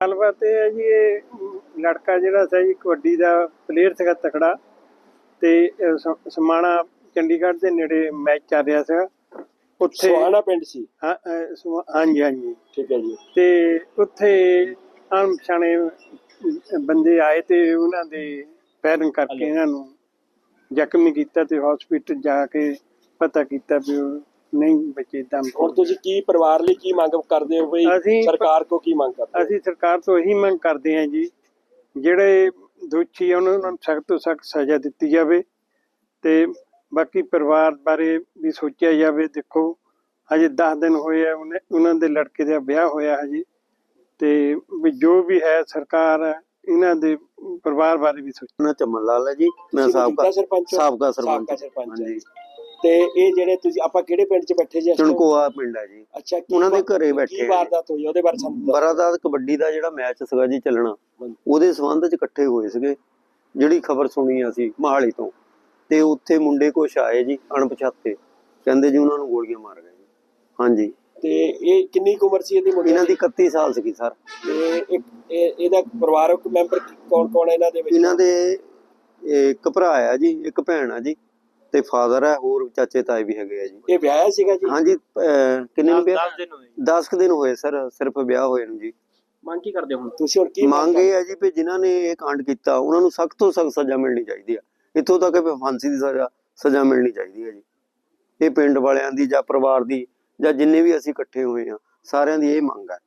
ਗੱਲਬਾਤ ਇਹ ਹੈ ਜੀ ਇਹ ਲੜਕਾ ਜਿਹੜਾ ਸੀ ਜੀ ਕਬੱਡੀ ਦਾ ਪਲੇਅਰ ਸੀਗਾ ਤਕੜਾ ਤੇ ਸਮਾਣਾ ਚੰਡੀਗੜ੍ਹ ਦੇ ਨੇੜੇ ਮੈਚ ਚੱਲ ਰਿਹਾ ਸੀਗਾ। ਉੱਥੇ ਸੁਹਾਣਾ ਪਿੰਡ ਸੀ? ਹਾਂ ਹਾਂਜੀ ਹਾਂਜੀ। ਠੀਕ ਹੈ ਜੀ। ਤੇ ਉੱਥੇ ਅਣਪਛਾਣੇ ਬੰਦੇ ਆਏ ਤੇ ਉਹਨਾਂ ਦੇ ਫਾਇਰਿੰਗ ਕਰਕੇ ਇਹਨਾਂ ਨੂੰ ਜ਼ਖਮੀ ਕੀਤਾ ਤੇ ਹਸਪੀਟਲ ਜਾ ਕੇ ਪਤਾ ਕੀਤਾ ਵੀ ਨਹੀਂ ਬਚੇ ਦਮ ਹੁਣ ਤੁਸੀਂ ਕੀ ਪਰਿਵਾਰ ਲਈ ਕੀ ਮੰਗ ਕਰਦੇ ਹੋ ਬਈ? ਅਸੀਂ- ਸਰਕਾਰ ਕੋ ਕੀ ਮੰਗ ਕਰਦੇ ਹੋ? ਅਸੀਂ ਸਰਕਾਰ ਤੋਂ ਇਹੀ ਮੰਗ ਕਰਦੇ ਹਾਂ ਜੀ ਜਿਹੜੇ ਦੋਸ਼ੀ ਆ ਉਹਨਾਂ ਨੂੰ ਸਖਤ ਤੋਂ ਸਖਤ ਸਜ਼ਾ ਦਿੱਤੀ ਜਾਵੇ ਤੇ ਬਾਕੀ ਪਰਿਵਾਰ ਬਾਰੇ ਵੀ ਸੋਚਿਆ ਜਾਵੇ। ਦੇਖੋ ਹਜੇ 10 ਦਿਨ ਹੋਏ ਆ ਉਹਨੇ- ਉਹਨਾਂ ਦੇ ਲੜਕੇ ਦਾ ਵਿਆਹ ਹੋਇਆ ਹਜੇ ਤੇ ਵੀ ਜੋ ਵੀ ਹੈ ਸਰਕਾਰ ਇਹਨਾਂ ਦੇ ਪਰਿਵਾਰ ਬਾਰੇ ਵੀ ਸੋਚੇ। ਚਮਨ ਲਾਲ ਹੈ ਜੀ ਮੈਂ ਤੁਸੀਂ ਸਾਬਕਾ ਮੌਜੂਦਾ ਸਰਪੰਚ ਹੋ? ਸਾਬਕਾ ਸਾਬਕਾ ਸਰਪੰਚ ਸਰਪੰਚ ਹਾਂਜੀ। ਤੇ ਇਹ ਜਿਹੜੇ ਤੁਸੀਂ ਆਪਾਂ ਕਿਹੜੇ ਪਿੰਡ 'ਚ ਬੈਠੇ ਜੀ ਇਸ time? ਚਣਕੋਆ ਪਿੰਡ ਹੈ ਜੀ। ਅੱਛਾ ਕੀ ਉਹਨਾਂ ਦੇ ਵਾ- ਘਰੇ ਬੈਠੇ ਕੀ ਆ। ਵਾਰਦਾਤ ਹੋਈ ਉਹਦੇ ਬਾਰੇ ਸਾਨੂੰ ਦੱਸੋ। ਬਰਾਦਾਤ ਕਬੱਡੀ ਦਾ ਜਿਹੜਾ ਮੈਚ ਸੀਗਾ ਜੀ ਚੱਲਣਾ। ਉਹਦੇ ਸੰਬੰਧ ਚ ਇਕੱਠੇ ਹੋਏ ਸੀਗੇ। ਜਿਹੜੀ ਖਬਰ ਸੁਣੀ ਅਸੀਂ ਮਹਾਲੀ ਤੋਂ। ਤੇ ਉੱਥੇ ਮੁੰਡੇ ਕੁਛ ਆਏ ਜੀ ਅਣਪਛਾਤੇ। ਕਹਿੰਦੇ ਜੀ ਉਹਨਾਂ ਨੂੰ ਗੋਲੀਆਂ ਮਾਰ ਗਏ ਜੀ। ਹਾਂਜੀ। ਤੇ ਇਹ ਕਿੰਨੀ ਕੁ ਉਮਰ ਸੀ ਇਹਦੀ ਮੁੰਡੇ ਇਹਨਾਂ ਦੀ 31 ਸਾਲ ਸੀਗੀ ਸਰ। ਤੇ ਇੱਕ ਇਹ- ਇਹਦਾ ਪਰਿਵਾਰਕ ਮੈਂਬਰ ਕੌਣ ਕੌਣ ਹੈ ਇਹਨਾਂ ਦੇ ਵਿੱਚ? ਇਹਨਾਂ ਦੇ ਇੱਕ ਭਰਾ ਆ ਜੀ ਇੱਕ ਭੈਣ ਆ ਜੀ। ਤੇ ਫਾਦਰ ਹੈ ਹੋਰ ਚਾਚੇ ਤਾਏ ਵੀ ਹੈਗੇ ਆ ਜੀ। ਇਹ ਵਿਆਹਿਆ ਸੀਗਾ ਜੀ? ਹਾਂਜੀ ਅਹ, ਕਿੰਨੇ ਨੂੰ ਵਿਆਹ ਦਿਨ ਹੋਏ। 10 ਦਿਨ ਹੋਏ ਸਰ ਸਿਰਫ ਵਿਆਹ ਹੋਏ ਨੂੰ ਜੀ। ਮੰਗ ਕੀ ਕਰਦੇ ਹੁਣ ਤੁਸੀਂ ਹੁਣ ਕੀ ਮੰਗ ਇਹ ਹੈ ਜੀ ਵੀ ਜਿਨ੍ਹਾਂ ਨੇ ਇਹ ਕਾਂਡ ਕੀਤਾ ਉਹਨਾਂ ਨੂੰ ਸਖਤ ਤੋਂ ਸਖਤ ਸਜ਼ਾ ਮਿਲਣੀ ਚਾਹੀਦੀ ਆ। ਇੱਥੋਂ ਤੱਕ ਵੀ ਫਾਂਸੀ ਦੀ ਸਜ਼ਾ ਸਜ਼ਾ ਮਿਲਣੀ ਚਾਹੀਦੀ ਹੈ ਜੀ। ਇਹ ਪਿੰਡ ਵਾਲਿਆਂ ਦੀ ਜਾਂ ਪਰਿਵਾਰ ਦੀ ਜਾਂ ਜਿੰਨੇ ਵੀ ਅਸੀਂ ਇਕੱਠੇ ਹੋਏ ਆ ਸਾਰਿਆਂ ਦੀ ਇਹ ਮੰਗ ਹੈ।